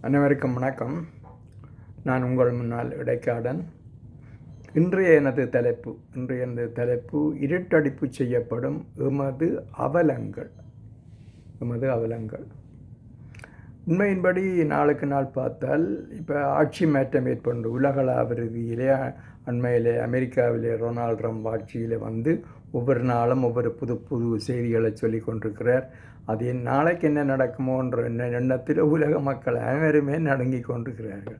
அனைவருக்கும் வணக்கம். நான் உங்கள் முன்னால் இடைக்காடன். இன்றைய எனது தலைப்பு இன்றைய எனது தலைப்பு இருட்டடிப்பு செய்யப்படும் எமது அவலங்கள் எமது அவலங்கள். உண்மையின்படி நாளுக்கு நாள் பார்த்தால் இப்போ ஆட்சி மாற்றம் ஏற்பட்டு உலகளாவ ரீதியிலே அண்மையிலே அமெரிக்காவிலே ரொனால்ட் ட்ரம்ப் ஆட்சியில் வந்து ஒவ்வொரு நாளும் ஒவ்வொரு புது புது செய்திகளை சொல்லி கொண்டிருக்கிறார். அது என் நாளைக்கு என்ன நடக்குமோன்ற என்ன எண்ணத்தில் உலக மக்கள் அனைவருமே நடுங்கி கொண்டிருக்கிறார்கள்.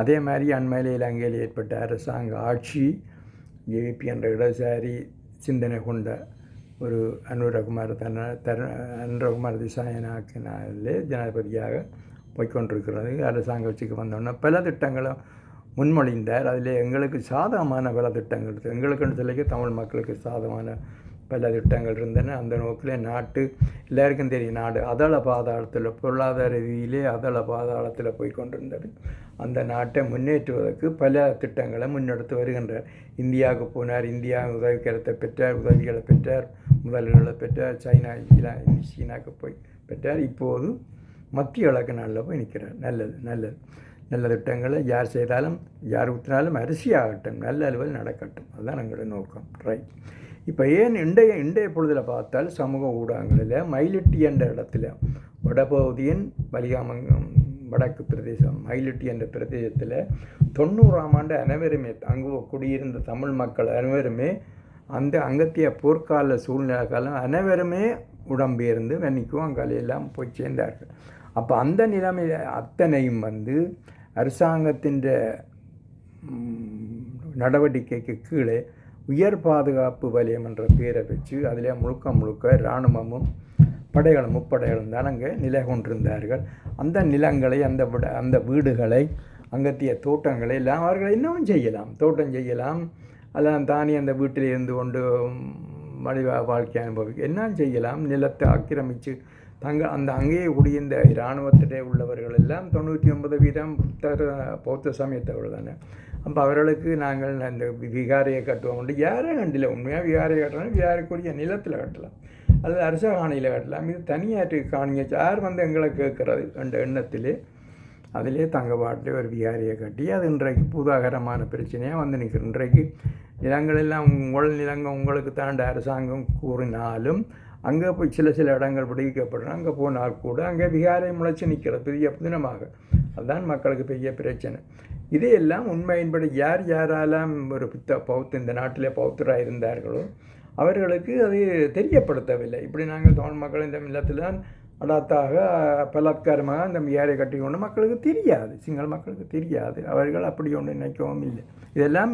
அதே மாதிரி அண்மையில் இலங்கையில் ஏற்பட்ட அரசாங்க ஆட்சி ஜேபி என்ற இடசாரி சிந்தனை கொண்ட ஒரு அனுரகுமார் தன தர அனுரகுமார் திசாயனாக்கினாலே ஜனாதிபதியாக போய்கொண்டிருக்கிறது அரசாங்க வச்சுக்கு வந்தோடனே பல திட்டங்களும் முன்மொழிந்தார். அதில் எங்களுக்கு சாதகமான பல திட்டங்கள் இருக்குது எங்களுக்குன்னு சொல்லிக்க தமிழ் மக்களுக்கு சாதகமான பல திட்டங்கள் இருந்தன. அந்த நோக்கில் நாட்டு எல்லாருக்கும் தெரியும் நாடு. அதள பாதாளத்தில் பொருளாதார ரீதியிலே அதள பாதாளத்தில் போய் கொண்டிருந்தது. அந்த நாட்டை முன்னேற்றுவதற்கு பல திட்டங்களை முன்னெடுத்து வருகின்றார் இந்தியாவுக்கு போனார் இந்தியா உதவிக்கரத்தை பெற்றார் உதவிகளை பெற்றார் முதல்களை பெற்றார் சைனா சீனா சீனாவுக்கு போய் பெற்றார். இப்போது மத்திய கிழக்கு நாளில் போய் நிற்கிறார் நல்லது நல்லது. நல்ல திட்டங்களை யார் செய்தாலும் யார் ஊற்றினாலும் அரிசி ஆகட்டும் நல்ல அளவில் நடக்கட்டும். அதுதான் எங்களோட நோக்கம். ரைட் இப்போ ஏன் இன்றைய இன்றைய பொழுதில் பார்த்தால் சமூக ஊடகங்களில் மயிலிட்டி என்ற இடத்துல வடபகுதியின் வலிகாமங்கம் வடக்கு பிரதேசம் மயிலிட்டி என்ற பிரதேசத்தில் தொண்ணூறாம் ஆண்டு அனைவருமே அங்கு குடியிருந்த தமிழ் மக்கள் அனைவருமே அந்த அங்கத்திய போர்க்கால சூழ்நிலை காலம் அனைவருமே உடம்பெயர்ந்து வெண்ணிக்கும் அங்காலையெல்லாம் போய் சேர்ந்தார்கள். அப்போ அந்த நிலைமையில் அத்தனையும் வந்து அரசாங்கத்தின் நடவடிக்கைக்கு கீழே உயர் பாதுகாப்பு வலயம் என்ற பேரை வச்சு அதில் முழுக்க முழுக்க இராணுவமும் படைகளும் முப்படைகளும் தான் அங்கே நிலை கொண்டிருந்தார்கள். அந்த நிலங்களை அந்த விட அந்த வீடுகளை அங்கத்திய தோட்டங்களை எல்லாம் அவர்கள் இன்னமும் செய்யலாம். தோட்டம் செய்யலாம். அதெல்லாம் தானே அந்த வீட்டில் இருந்து கொண்டு மனித வாழ்க்கை அனுபவிக்க. என்ன செய்யலாம். நிலத்தை ஆக்கிரமித்து தங்க அந்த அங்கேயே குடியிருந்த இராணுவத்திலே உள்ளவர்கள் எல்லாம் தொண்ணூற்றி ஒன்பது வீதம் புத்த பௌத்த சமயத்தவர்கள் தானே. அப்போ அவர்களுக்கு நாங்கள் அந்த விகாரையை கட்டுவோம் உண்டு. யாரே கண்டில? உண்மையாக விகாரையை கட்டணும் விகாரைக்குரிய நிலத்தில் கட்டலாம். அல்லது அரச காணியில் கட்டலாம். இது தனியாற்று காணிங்க. யார் வந்து எங்களை கேட்குறது? என்ற எண்ணத்திலே அதிலே தங்க பாட்டிலே ஒரு விகாரியை கட்டி அது இன்றைக்கு பூதாகரமான பிரச்சனையாக வந்து நிற்கிற இன்றைக்கு. நிலங்களெல்லாம் உங்கள் நிலங்கள் உங்களுக்கு தாண்ட அரசாங்கம் கூறினாலும் அங்கே போய் சில சில இடங்கள் விடுவிக்கப்படுறோம். அங்கே போனால் கூட அங்கே விகாரை முளைச்சி நிற்கிறது பெரிய புதினமாக அதுதான் மக்களுக்கு பெரிய பிரச்சனை. இதையெல்லாம் உண்மையின்படி யார் யாரெல்லாம் ஒரு புத்த பௌத்த இந்த நாட்டிலே பௌத்தராக இருந்தார்களோ அவர்களுக்கு அது தெரியப்படுத்தவில்லை. இப்படி நாங்கள் தமிழ் மக்கள் இந்த இல்லத்தில் தான் அடாத்தாக பலாத்காரமாக அந்த விகாரை கட்டி கொண்டு மக்களுக்கு தெரியாது. சிங்கள மக்களுக்கு தெரியாது. அவர்கள் அப்படி ஒன்று நினைக்கவும் இல்லை. இதெல்லாம்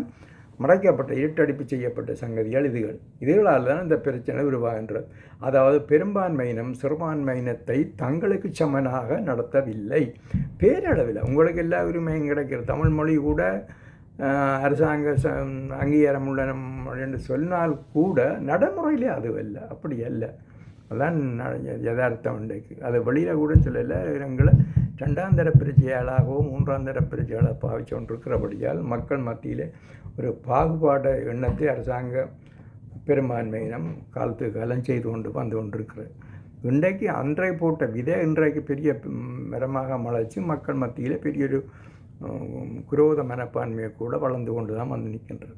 மறைக்கப்பட்ட இருட்டடிப்பு செய்யப்பட்ட சங்கதிகள் இதுகள். இதுகளால் தான் இந்த பிரச்சனை உருவாகின்றது. அதாவது பெரும்பான்மையினம் சிறுபான்மையினத்தை தங்களுக்கு சமனாக நடத்தவில்லை. பேரளவில் உங்களுக்கு எல்லா உரிமையும் கிடைக்கிறது. தமிழ் மொழி கூட அரசாங்க அங்கீகாரம் உள்ள என்று சொன்னால் கூட நடைமுறையிலே அது அல்ல. அப்படி அல்ல. அதான் யதார்த்தம் இன்றைக்கு. அதை வெளியில் கூட சொல்லலை எங்களை ரெண்டாம் தர பிரஜையாளாகவோ மூன்றாம் தர பிரஜையாளாக பாவிச்சு கொண்டிருக்கிறபடியால் மக்கள் மத்தியில் ஒரு பாகுபாடு எண்ணத்தை அரசாங்க பெரும்பான்மையினம் காலத்து காலம் செய்து கொண்டு வந்து கொண்டிருக்கிறது. இன்றைக்கு அன்றை போட்ட விதை இன்றைக்கு பெரிய மரமாக மலைச்சு மக்கள் மத்தியில் பெரிய ஒரு குரோத மனப்பான்மையை கூட வளர்ந்து கொண்டு தான் வந்து நிற்கின்றது.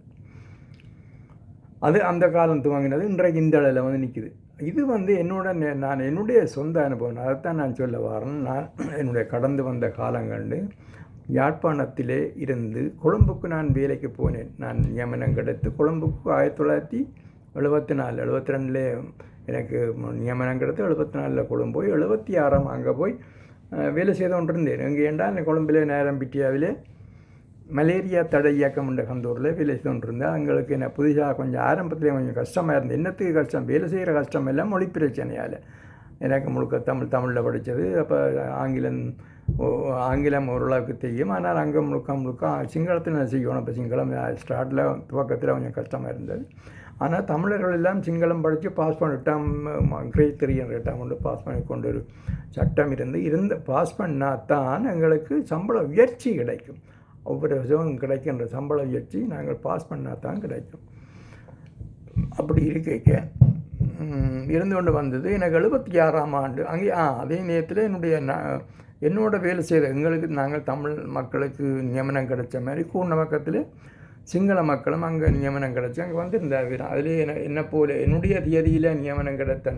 அது அந்த காலம் துவங்கினது இன்றைக்கு இந்த அளவில் வந்து நிற்கிது இது வந்து என்னோட நான் என்னுடைய சொந்த அனுபவம். அதைத்தான் நான் சொல்ல வரேன். நான் என்னுடைய கடந்து வந்த காலங்கண்டு யாழ்ப்பாணத்திலே இருந்து கொழும்புக்கு நான் வேலைக்கு போனேன். நான் நியமனம் கிடைத்து கொழும்புக்கு ஆயிரத்தி தொள்ளாயிரத்தி எழுபத்தி நாலு எழுபத்தி ரெண்டில் எனக்கு நியமனம் கிடைத்து எழுபத்தி நாலில் கொழும்பு போய் எழுபத்தி ஆறாம் அங்கே போய் வேலை செய்து கொண்டிருந்தேன். இங்கே ஏண்டா கொழும்பில் நேரம் பிட்டியாவிலே மலேரியா தடை இயக்கம் என்ற கந்தூரில் வேலை செய்து அவங்களுக்கு என்ன புதுசாக கொஞ்சம் ஆரம்பத்தில் கொஞ்சம் கஷ்டமாக இருந்தது. என்னத்துக்கு கஷ்டம்? வேலை செய்கிற கஷ்டம் எல்லாம் மொழி பிரச்சனையால். எனக்கு முழுக்க தமிழ் தமிழில் படித்தது. அப்போ ஆங்கிலம் ஆங்கிலம் ஓரளவுக்கு தெரியும். ஆனால் அங்கே முழுக்க முழுக்க சிங்களத்தில் நான் செய்யணும். இப்போ சிங்களம் ஸ்டார்டில் துவக்கத்தில் கொஞ்சம் கஷ்டமாக இருந்தது. ஆனால் தமிழர்கள் எல்லாம் சிங்களம் படித்து பாஸ் பண்ணிட்டாம். கிரேட் த்ரீ என்ற எட்டாம் கொண்டு பாஸ் பண்ணி கொண்டு ஒரு சட்டம் இருந்து இருந்து பாஸ் பண்ணால் தான் எங்களுக்கு சம்பள உயர்ச்சி கிடைக்கும். ஒவ்வொரு வருஷமும் கிடைக்கின்ற சம்பள உயர்ச்சி நாங்கள் பாஸ் பண்ணால் தான் கிடைக்கும். அப்படி இருக்க இருந்து கொண்டு வந்தது எனக்கு எழுபத்தி ஆறாம் ஆண்டு. அங்கே ஆ அதே நேரத்தில் என்னுடைய என்னோட வேலை செய்கிற எங்களுக்கு நாங்கள் தமிழ் மக்களுக்கு நியமனம் கிடைச்ச மாதிரி கூர்ணவக்கத்தில் சிங்கள மக்களும் அங்கே நியமனம் கிடைச்சி அங்கே வந்திருந்தார் அதிலே என்ன என்ன போல என்னுடைய தியதியில் நியமனம் கிடைத்த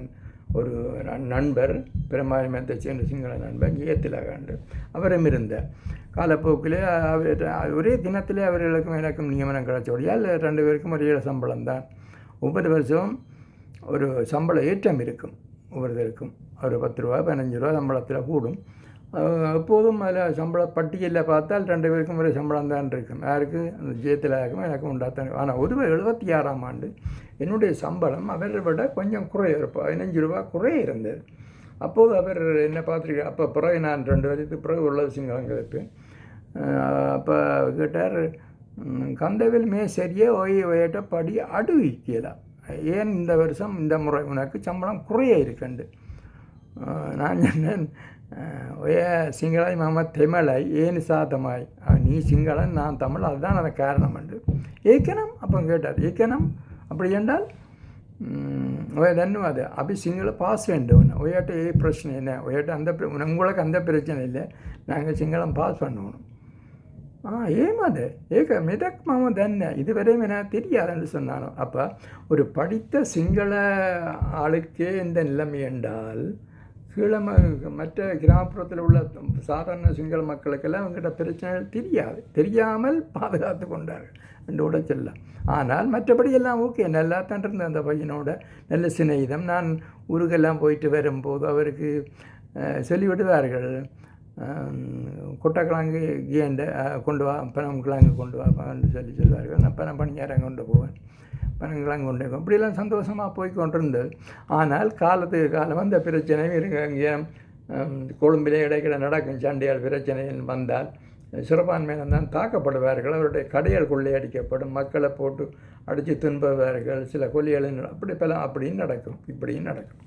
ஒரு ந- நண்பர் பெரும்பான்மையத்தை சேர்ந்த சிங்கள நண்பர் ஜெயத்திலகாண்டு. அவரும் இருந்தார் காலப்போக்கில் அவர் ஒரே தினத்திலே அவர்களுக்கும் எனக்கும் நியமனம் கிடைச்சபடியால் ரெண்டு பேருக்கும் ஒரே சம்பளம் தான் ஒவ்வொரு வருஷம் ஒரு சம்பள ஏற்றம் இருக்கும். ஒவ்வொருத்தருக்கும். ஒரு பத்து ரூபா பதினஞ்சு ரூபா சம்பளத்தில் கூடும். எப்போதும் அதில் சம்பள பட்டியலில் பார்த்தால் ரெண்டு பேருக்கும் ஒரே சம்பளம் தான் இருக்கும். யாருக்கு? அந்த ஜெயத்திலாக்கும் எனக்கும் உண்டாத்தான் ஆனால் ஒரு எழுபத்தி ஆறாம் ஆண்டு என்னுடைய சம்பளம் அவரை விட கொஞ்சம் குறைய ஒரு பதினஞ்சு ரூபா குறைய இருந்தது. அப்போது அவர் என்ன பார்த்துருக்க அப்போ பிறகு நான் ரெண்டு வருஷத்துக்கு பிறகு உள்ள சிங்களம் கிடைப்பேன் அப்போ கேட்டார் கந்தவில் மே சரியே ஒய் ஒயிட்ட படி அடுவிக்கலாம் ஏன் இந்த வருஷம் இந்த முறை உனக்கு சம்பளம் குறைய இருக்குண்டு நான் சொன்னேன் அஹ் ஒய சிங்களை மாமா தெமலை ஏன் சாத்தமாய் அஹ் நீ சிங்களன் நான் தமிழ் அதுதான் அந்த காரணம் என்று. ஏக்கனம் அப்போ கேட்டார். ஏக்கனம் அப்படி என்றால் ஒய தன்னுவாது அப்படி சிங்கள பாஸ் வேண்டும். ஒய்யாட்ட ஏ பிரச்சனை என்ன? ஒய்யாட்ட அந்த உங்களுக்கு அந்த பிரச்சனை இல்லை. நாங்கள் சிங்களம் பாஸ் பண்ணணும் ஆ ஏமாது ஏக மிதக் மாம தன்ன இதுவரையும் எனக்கு தெரியாதுன்னு சொன்னானோ? அப்போ ஒரு படித்த சிங்கள ஆளுக்கே இந்த நிலைமை என்றால் கீழே மற்ற கிராமப்புறத்தில் உள்ள சாதாரண சிங்கள மக்களுக்கெல்லாம் அவங்ககிட்ட பிரச்சனைகள் தெரியாது. தெரியாமல் பாதுகாத்து கொண்டார்கள் ரெண்டு கூட செல்லாம் ஆனால் மற்றபடி எல்லாம் ஓகே. நல்லா தான் இருந்த அந்த பையனோட நல்ல சிநேகிதம். நான் ஊருக்கெல்லாம் போயிட்டு வரும்போது அவருக்கு சொல்லிவிடுவார்கள். கொட்டைக்கிழங்கு ஏண்ட கொண்டு வா பணம் கிழங்கு கொண்டு வா சொல்லி சொல்வார்கள். நான் பணம் பணியாரம் கொண்டு போவேன். பணங்களாம் கொண்டு போவேன். இப்படியெல்லாம் சந்தோஷமாக போய் கொண்டிருந்தது ஆனால் காலத்துக்கு காலம் அந்த பிரச்சனை இருங்க இங்கே கொழும்பிலே இடைக்கிட நடக்கும் சண்டையால் பிரச்சனை வந்தால் சிறுபான்மையினர் தான் தாக்கப்படுவார்கள் அவருடைய கடைகள் கொள்ளையடிக்கப்படும் மக்களை போட்டு அடித்து துன்புவார்கள் சில கொல்லிகள் அப்படி பல அப்படியும் நடக்கும் இப்படியும் நடக்கும்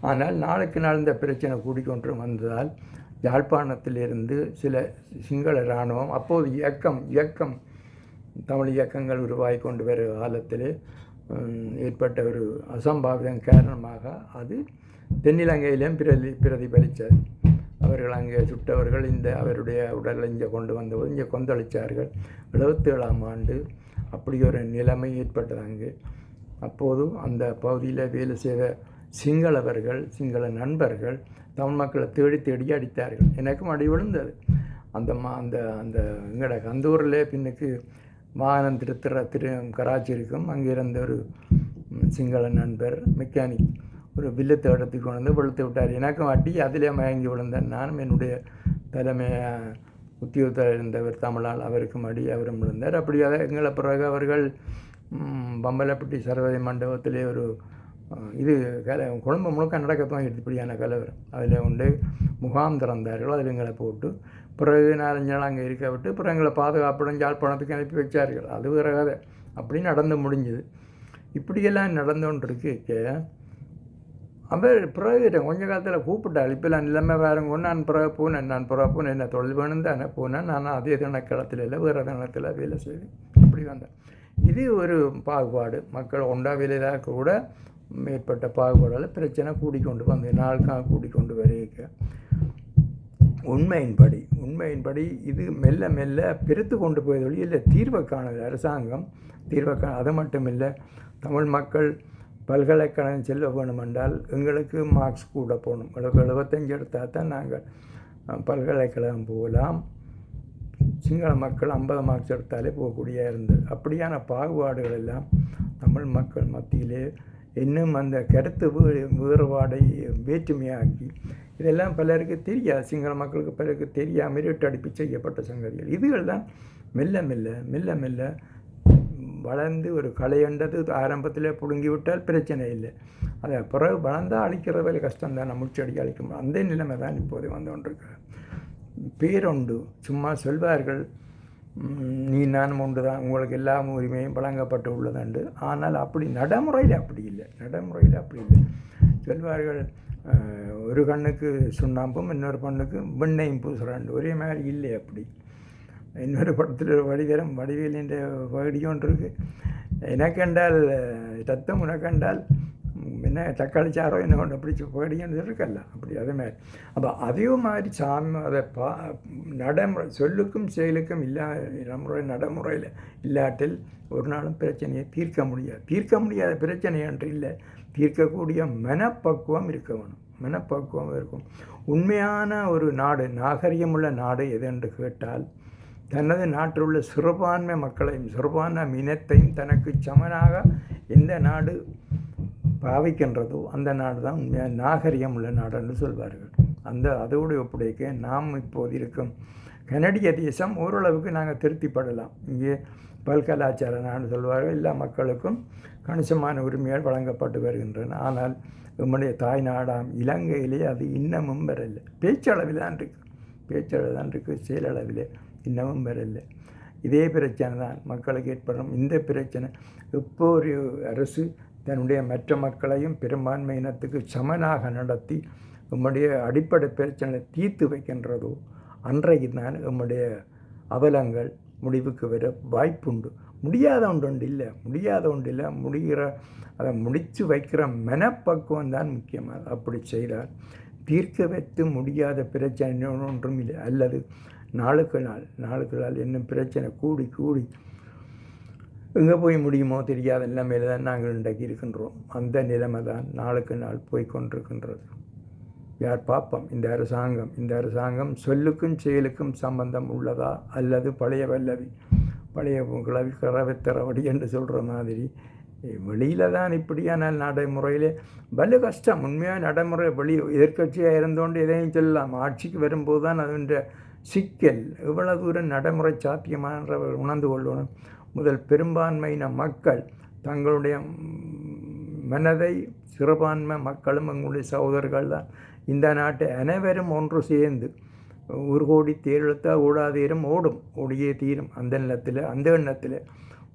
ஆனால் நாளுக்கு நாள் இந்த பிரச்சனை கூடிக்கொண்டு வந்ததால் யாழ்ப்பாணத்திலிருந்து சில சிங்கள இராணுவம் அப்போது இயக்கம் இயக்கம் தமிழ் இயக்கங்கள் உருவாகி கொண்டு வரும் காலத்தில் ஏற்பட்ட ஒரு அசம்பாவிதம் காரணமாக அது தென்னிலங்கையிலும் பிரதி பிரதிபலித்தது. அவர்கள் அங்கே சுட்டவர்கள் இந்த அவருடைய உடலை இங்கே கொண்டு வந்தபோது இங்கே கொந்தளித்தார்கள் எழுபத்தேழாம் ஆண்டு அப்படி ஒரு நிலைமை ஏற்பட்டது அங்கே. அப்போது அந்த பகுதியில் வேலை செய்த சிங்களவர்கள் சிங்கள நண்பர்கள் தமிழ் மக்களை தேடி தேடி அடித்தார்கள். எனக்கும் அடி விழுந்தது. அந்த மா அந்த அந்த எங்கட கந்தூரில் பின்னுக்கு வாகனம் திருத்துற திரு கராச்சி இருக்கும். அங்கே இருந்த ஒரு சிங்கள நண்பர் மெக்கானிக் ஒரு வில்லத்தை இடத்துக்கு கொண்டு வந்து வெளுத்து விட்டார். எனக்கும் அடி அதிலே மயங்கி விழுந்தேன். நானும் என்னுடைய தலைமை உத்தியோகத்தில் இருந்தவர் தமிழால் அவருக்கும் அடி அவரும் விழுந்தார். அப்படியாக எங்களை பிறகு அவர்கள் பம்பலப்பட்டி சர்வதேச மண்டபத்திலே ஒரு இது கல குழம்பு முழுக்க நடக்கத்தான் எடுத்துப்படியான இப்படியான கலவரம் அதில் உண்டு முகாம் திறந்தார்கள். அதில் எங்களை போட்டு பிறகு நாலஞ்சு நாள் அங்கே இருக்க விட்டு பிறகு எங்களை பாதுகாப்புடன் யாழ்ப்பாணத்துக்கு அனுப்பி வச்சார்கள். அது வேறு கதை. அப்படி நடந்து முடிஞ்சுது. இப்படியெல்லாம் நடந்து கொண்டிருக்க அவர் பிறகு கொஞ்ச காலத்தில் கூப்பிட்டாள். இப்போ நான் நிலைமை வேறுங்க. நான் பிறகு போனேன் நான் பிறகு போனேன் என்ன தொழில் வேணும் தானே. போனேன் நான் அதே தினக்களத்தில் இல்லை வேறு தினத்தில் வேலை செய்து. அப்படி வந்தேன். இது ஒரு பாகுபாடு. மக்கள் ஒன்றா வேலையாக கூட மேற்பட்ட பாகுபாடால் பிரச்சனை கூடிக்கொண்டு வந்து நாளுக்காக கூடிக்கொண்டு வரைக்க உண்மையின்படி உண்மையின்படி இது மெல்ல மெல்ல பெருத்து கொண்டு போய் வழி இல்லை தீர்வை காணல அரசாங்கம் தீர்வை காண அது மட்டும் இல்லை தமிழ் மக்கள் பல்கலைக்கழகம் செல்ல வேணுமென்றால் எங்களுக்கு மார்க்ஸ் கூட போகணும். எங்களுக்கு எழுபத்தஞ்சு எடுத்தால் தான் நாங்கள் பல்கலைக்கழகம் போகலாம். சிங்கள மக்கள் ஐம்பது மார்க்ஸ் எடுத்தாலே போகக்கூடிய இருந்தது. அப்படியான பாகுபாடுகள் எல்லாம் தமிழ் மக்கள் மத்தியிலே இன்னும் அந்த கருத்து வேறுபாடை வேற்றுமையாக்கி இதெல்லாம் பலருக்கு தெரியாது. சிங்கள மக்களுக்கு பலருக்கு தெரியாமல் இருட்டடிப்பு செய்யப்பட்ட சங்கதிகள். இதுகள் தான் மெல்ல மெல்ல மெல்ல மெல்ல வளர்ந்து ஒரு கலையண்டது ஆரம்பத்தில் பிடுங்கி விட்டால் பிரச்சனை இல்லை. அதை பிறகு வளர்ந்தால் அழிக்கிற வேலை கஷ்டம்தான் தான். முச்சடி அழிக்க அந்த நிலைமை தான் இப்போது வந்து கொண்டிருக்கு பேரொண்டு சும்மா சொல்வார்கள் நீ நானும் ஒன்று தான். உங்களுக்கு எல்லா உரிமையும் வழங்கப்பட்டு உள்ளதுண்டு ஆனால் அப்படி நடைமுறையில் அப்படி இல்லை. நடைமுறையில் அப்படி இல்லை. சொல்வார்கள் ஒரு கண்ணுக்கு சுண்ணாம்பும் இன்னொரு கண்ணுக்கு வெண்ணையும் பூசுறாண்டு. ஒரே மாதிரி இல்லை அப்படி. இன்னொரு படத்தில் வடிவேலம் வடிவரம் வடிவேல் என்ற பகுதி ஒன்று இருக்கு. எனக்கென்றால் ரத்தம் உனக்கென்றால் என்ன தக்காளி சாரோ என்ன கொண்டு பிடிச்சி போயிடுங்கன்னு இருக்கல்ல? அப்படி அதே மாதிரி. அப்போ அதே மாதிரி சாமி அதை பா நடைமுறை சொல்லுக்கும் செயலுக்கும் இல்லா நடைமுறை நடைமுறையில் இல்லாட்டில் ஒரு நாளும் பிரச்சனையை தீர்க்க முடியாது. தீர்க்க முடியாத பிரச்சனை என்று இல்லை. தீர்க்கக்கூடிய மனப்பக்குவம் இருக்க வேணும். மனப்பக்குவம் இருக்கும். உண்மையான ஒரு நாடு நாகரிகமுள்ள நாடு எது என்று கேட்டால் தனது நாட்டில் உள்ள சிறுபான்மை மக்களையும் சிறுபான்மை இனத்தையும் தனக்கு சமனாக எந்த நாடு பாவிக்கின்றதோ அந்த நாடு தான் உண்மையாக நாகரிகம் உள்ள நாடு என்று சொல்வார்கள். அந்த அதோடு ஒப்படைக்க நாம் இப்போது இருக்கும் கனடிய தேசம் ஓரளவுக்கு நாங்கள் திருப்திப்படலாம். இங்கே பல்கலாச்சார நான் சொல்வார்கள் எல்லா மக்களுக்கும் கணிசமான உரிமைகள் வழங்கப்பட்டு வருகின்றன. ஆனால் நம்முடைய தாய் நாடாம் இலங்கையிலே அது இன்னமும் வரலை பேச்சளவில் தான் இருக்குது பேச்சளவு தான் இருக்குது செயலளவிலே இன்னமும் வரலை இதே பிரச்சனை தான் மக்களுக்கு ஏற்படும். இந்த பிரச்சனை இப்போ ஒரு அரசு தன்னுடைய மற்ற மக்களையும் பெரும்பான்மை இனத்துக்கு சமனாக நடத்தி நம்முடைய அடிப்படை பிரச்சனை தீர்த்து வைக்கின்றதோ அன்றைக்கு தான் நம்முடைய அவலங்கள் முடிவுக்கு வர வாய்ப்புண்டு. முடியாத ஒன்று இல்லை முடியாத ஒன்று இல்லை முடிகிற அதை முடித்து வைக்கிற மனப்பக்குவம் தான் முக்கியமாக அப்படி செய்தால் தீர்க்க வைத்து முடியாத பிரச்சனை ஒன்றும் இல்லை அல்லது நாளுக்கு நாள் நாளுக்கு நாள் என்ன பிரச்சனை கூடி கூடி எங்கே போய் முடியுமோ தெரியாத நிலைமையில் தான் நாங்கள் இன்றைக்கு இருக்கின்றோம். அந்த நிலைமை தான் நாளுக்கு நாள் போய் கொண்டிருக்கின்றது. யார் பார்ப்போம் இந்த அரசாங்கம். இந்த அரசாங்கம் சொல்லுக்கும் செயலுக்கும் சம்பந்தம் உள்ளதா? அல்லது பழைய வல்லவி? பழைய கிளவி கரவைத்தரவடி என்று சொல்கிற மாதிரி. வெளியில் தான் இப்படியான நடைமுறையில். வலு கஷ்டம். உண்மையாக நடைமுறை வெளி எதிர்கட்சியாக இருந்தோண்டு எதையும் சொல்லலாம். ஆட்சிக்கு வரும்போது தான் அதனுடைய சிக்கல். எவ்வளவு தூரம் நடைமுறை சாத்தியமானவர் உணர்ந்து கொள்ளணும். முதல் பெரும்பான்மையின மக்கள் தங்களுடைய மனதை சிறுபான்மை மக்களும் எங்களுடைய சகோதரர்கள் தான். இந்த நாட்டு அனைவரும் ஒன்று சேர்ந்து ஒரு கோடி தேர்தெடுத்தால் ஓடாதீரும் ஓடும். ஓடியே தீரும். அந்த எண்ணத்தில் அந்த எண்ணத்தில்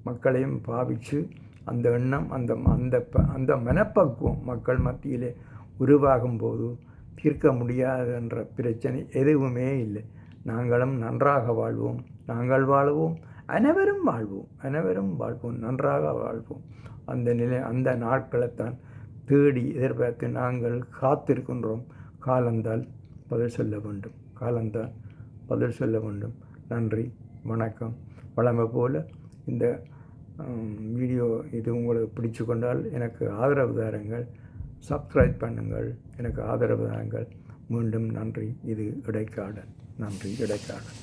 மக்களையும் பாவித்து அந்த எண்ணம் அந்த அந்த அந்த மனப்பக்குவம் மக்கள் மத்தியில் உருவாகும் போது தீர்க்க முடியாதுன்ற பிரச்சனை எதுவுமே இல்லை. நாங்களும் நன்றாக வாழ்வோம். நாங்கள் வாழ்வோம். அனைவரும் வாழ்வோம். அனைவரும் வாழ்வோம். நன்றாக வாழ்வோம். அந்த நிலை அந்த நாட்களைத்தான் தேடி எதிர்பார்த்து நாங்கள் காத்திருக்கின்றோம். காலந்தால் பதில் சொல்ல வேண்டும். காலந்தால் பதில் சொல்ல வேண்டும். நன்றி வணக்கம். வழமை போல் இந்த வீடியோ இது உங்களுக்கு பிடிச்சு கொண்டால் எனக்கு ஆதரவு தாருங்கள். சப்ஸ்கிரைப் பண்ணுங்கள். எனக்கு ஆதரவு தாருங்கள். மீண்டும் நன்றி. இது இடைக்காடன் நன்றி இடைக்காடன்